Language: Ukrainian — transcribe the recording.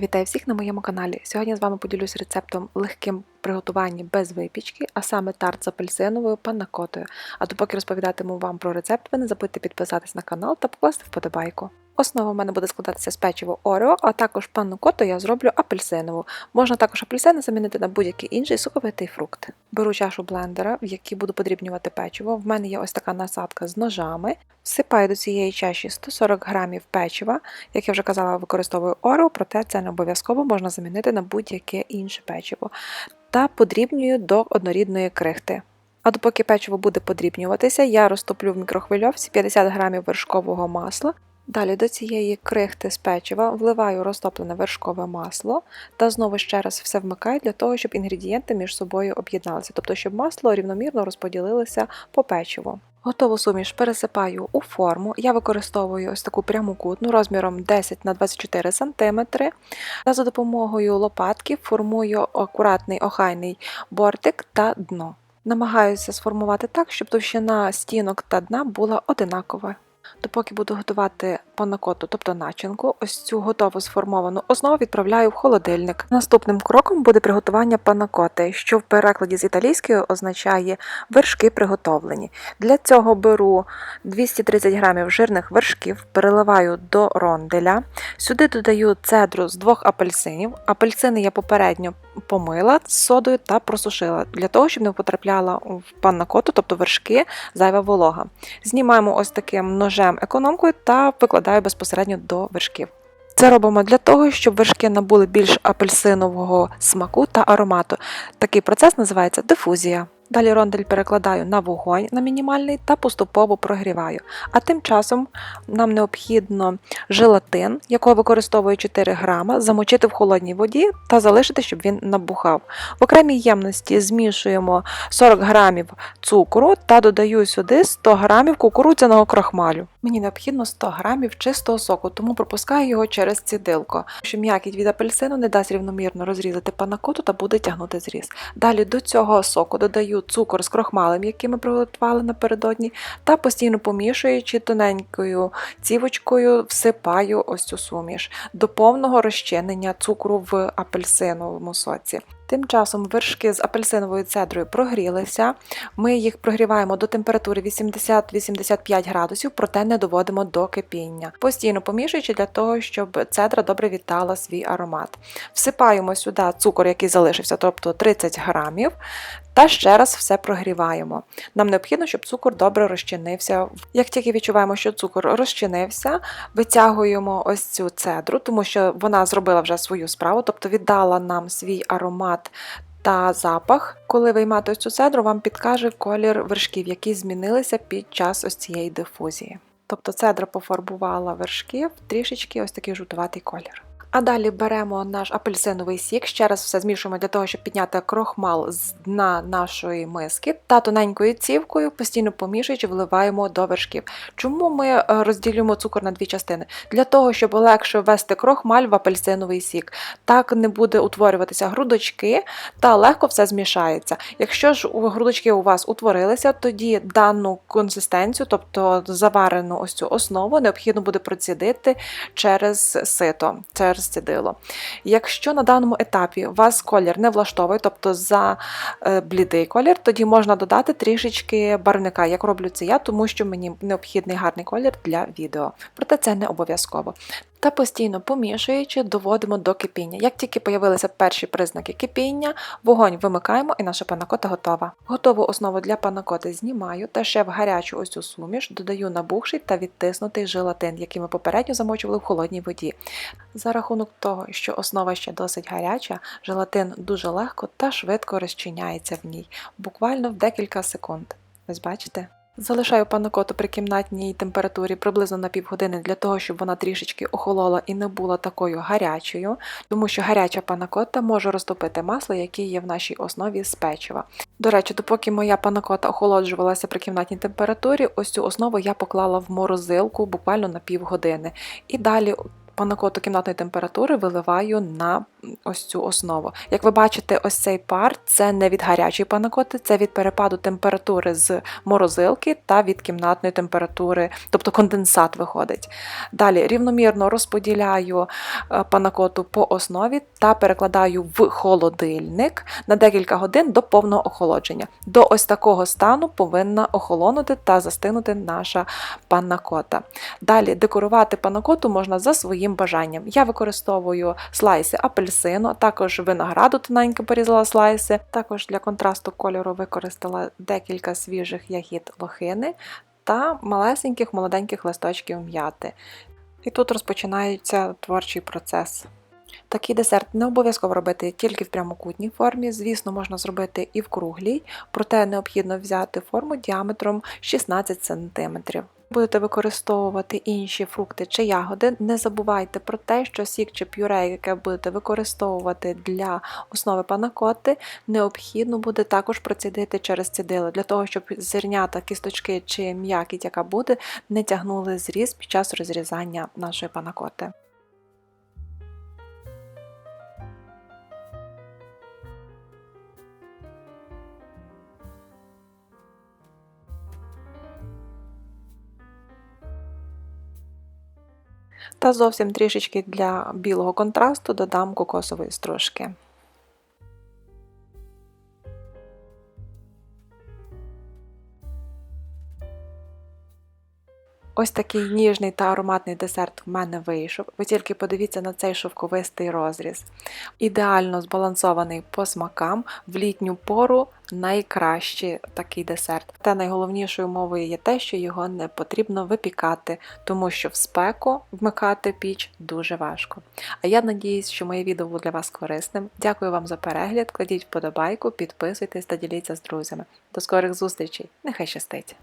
Вітаю всіх на моєму каналі. Сьогодні з вами поділюсь рецептом легким приготування без випічки, а саме тарт з апельсиновою панакотою. А допоки розповідатиму вам про рецепт, ви не забудьте підписатись на канал та покласти вподобайку. Основа в мене буде складатися з печиво Орео, а також паннакоту я зроблю апельсинову. Можна також апельсини замінити на будь-який інший соковитий фрукт. Беру чашу блендера, в якій буду подрібнювати печиво. В мене є ось така насадка з ножами. Всипаю до цієї чаші 140 грамів печива. Як я вже казала, використовую Орео, проте це не обов'язково можна замінити на будь-яке інше печиво. Та подрібнюю до однорідної крихти. А допоки печиво буде подрібнюватися, я розтоплю в мікрохвильовці 50 грамів вершкового масла. Далі до цієї крихти з печива вливаю розтоплене вершкове масло та знову ще раз все вмикаю для того, щоб інгредієнти між собою об'єдналися, тобто щоб масло рівномірно розподілилося по печиву. Готову суміш пересипаю у форму. Я використовую ось таку прямокутну розміром 10 на 24 см. Та за допомогою лопатки формую акуратний охайний бортик та дно. Намагаюся сформувати так, щоб товщина стінок та дна була одинакова. Допоки буду готувати панакоту, тобто начинку, ось цю готову сформовану основу відправляю в холодильник. Наступним кроком буде приготування панакоти, що в перекладі з італійської означає вершки приготовлені. Для цього беру 230 грамів жирних вершків, переливаю до ронделя. Сюди додаю цедру з двох апельсинів. Апельсини я попередньо помила з содою та просушила, для того, щоб не потрапляла в паннакоту, тобто вершки, зайва волога. Знімаємо ось таким ножем економкою та викладаю безпосередньо до вершків. Це робимо для того, щоб вершки набули більш апельсинового смаку та аромату. Такий процес називається дифузія. Далі рондель перекладаю на вогонь на мінімальний та поступово прогріваю. А тим часом нам необхідно желатин, якого використовую 4 грама, замочити в холодній воді та залишити, щоб він набухав. В окремій ємності змішуємо 40 грамів цукру та додаю сюди 100 грамів кукурудзяного крахмалю. Мені необхідно 100 грамів чистого соку, тому пропускаю його через цідилко, що м'якість від апельсину не дасть рівномірно розрізати панакоту та буде тягнути зріз. Далі до цього соку додаю цукор з крохмалем, який ми приготували напередодні, та постійно помішуючи тоненькою цівочкою, всипаю ось цю суміш до повного розчинення цукру в апельсиновому соці. Тим часом вершки з апельсиновою цедрою прогрілися. Ми їх прогріваємо до температури 80-85 градусів, проте не доводимо до кипіння, постійно помішуючи для того, щоб цедра добре вітала свій аромат. Всипаємо сюди цукор, який залишився, тобто 30 грамів. Та ще раз все прогріваємо. Нам необхідно, щоб цукор добре розчинився. Як тільки відчуваємо, що цукор розчинився, витягуємо ось цю цедру, тому що вона зробила вже свою справу, тобто віддала нам свій аромат. Та запах, коли виймати ось цю цедру, вам підкаже колір вершків, які змінилися під час ось цієї дифузії. Тобто цедра пофарбувала вершки в трішечки ось такий жовтуватий колір. А далі беремо наш апельсиновий сік, ще раз все змішуємо для того, щоб підняти крохмал з дна нашої миски та тоненькою цівкою, постійно помішуючи, вливаємо до вершків. Чому ми е, розділюємо цукор на дві частини? Для того, щоб легше ввести крохмаль в апельсиновий сік. Так не буде утворюватися грудочки та легко все змішається. Якщо ж грудочки у вас утворилися, тоді дану консистенцію, тобто заварену ось цю основу, необхідно буде процідити через сито. через розцідило. Якщо на даному етапі вас колір не влаштовує, тобто за е, блідий колір, тоді можна додати трішечки барвника, як роблю це я, тому що мені необхідний гарний колір для відео. Проте це не обов'язково. Та постійно помішуючи, доводимо до кипіння. Як тільки появилися перші признаки кипіння, вогонь вимикаємо і наша панакота готова. Готову основу для панакоти знімаю та ще в гарячу ось цю суміш додаю набухший та відтиснутий желатин, який ми попередньо замочували в холодній воді. За рахунок того, що основа ще досить гаряча, желатин дуже легко та швидко розчиняється в ній, буквально в декілька секунд. Ось бачите? Залишаю панакоту при кімнатній температурі приблизно на півгодини для того, щоб вона трішечки охолола і не була такою гарячою, тому що гаряча панакота може розтопити масло, яке є в нашій основі з печива. До речі, допоки моя панакота охолоджувалася при кімнатній температурі, ось цю основу я поклала в морозилку буквально на півгодини. І далі панакоту кімнатної температури виливаю на ось цю основу. Як ви бачите, ось цей пар це не від гарячої панакоти, це від перепаду температури з морозилки та від кімнатної температури, тобто конденсат виходить. Далі рівномірно розподіляю е, панакоту по основі та перекладаю в холодильник на декілька годин до повного охолодження. До ось такого стану повинна охолонути та застинути наша панакота. Далі декорувати панакоту можна за своїм бажанням. Я використовую слайси апельсину, також винограду тоненько порізала слайси. Також для контрасту кольору використала декілька свіжих ягід лохини та малесеньких молоденьких листочків м'яти. І тут розпочинається творчий процес. Такий десерт не обов'язково робити тільки в прямокутній формі. Звісно, можна зробити і в круглій, проте необхідно взяти форму діаметром 16 см. Будете використовувати інші фрукти чи ягоди. Не забувайте про те, що сік чи пюре, яке будете використовувати для основи панакоти, необхідно буде також процідити через цідило, для того, щоб зернята, кісточки чи м'якіть, яка буде, не тягнули зріз під час розрізання нашої панакоти. Та зовсім трішечки для білого контрасту додам кокосової стружки. Ось такий ніжний та ароматний десерт в мене вийшов. Ви тільки подивіться на цей шовковистий розріз. Ідеально збалансований по смакам в літню пору найкращий такий десерт. Та найголовнішою мовою є те, що його не потрібно випікати, тому що в спеку вмикати піч дуже важко. А я надіюсь, що моє відео було для вас корисним. Дякую вам за перегляд, кладіть вподобайку, підписуйтесь та діліться з друзями. До скорих зустрічей! Нехай щастить!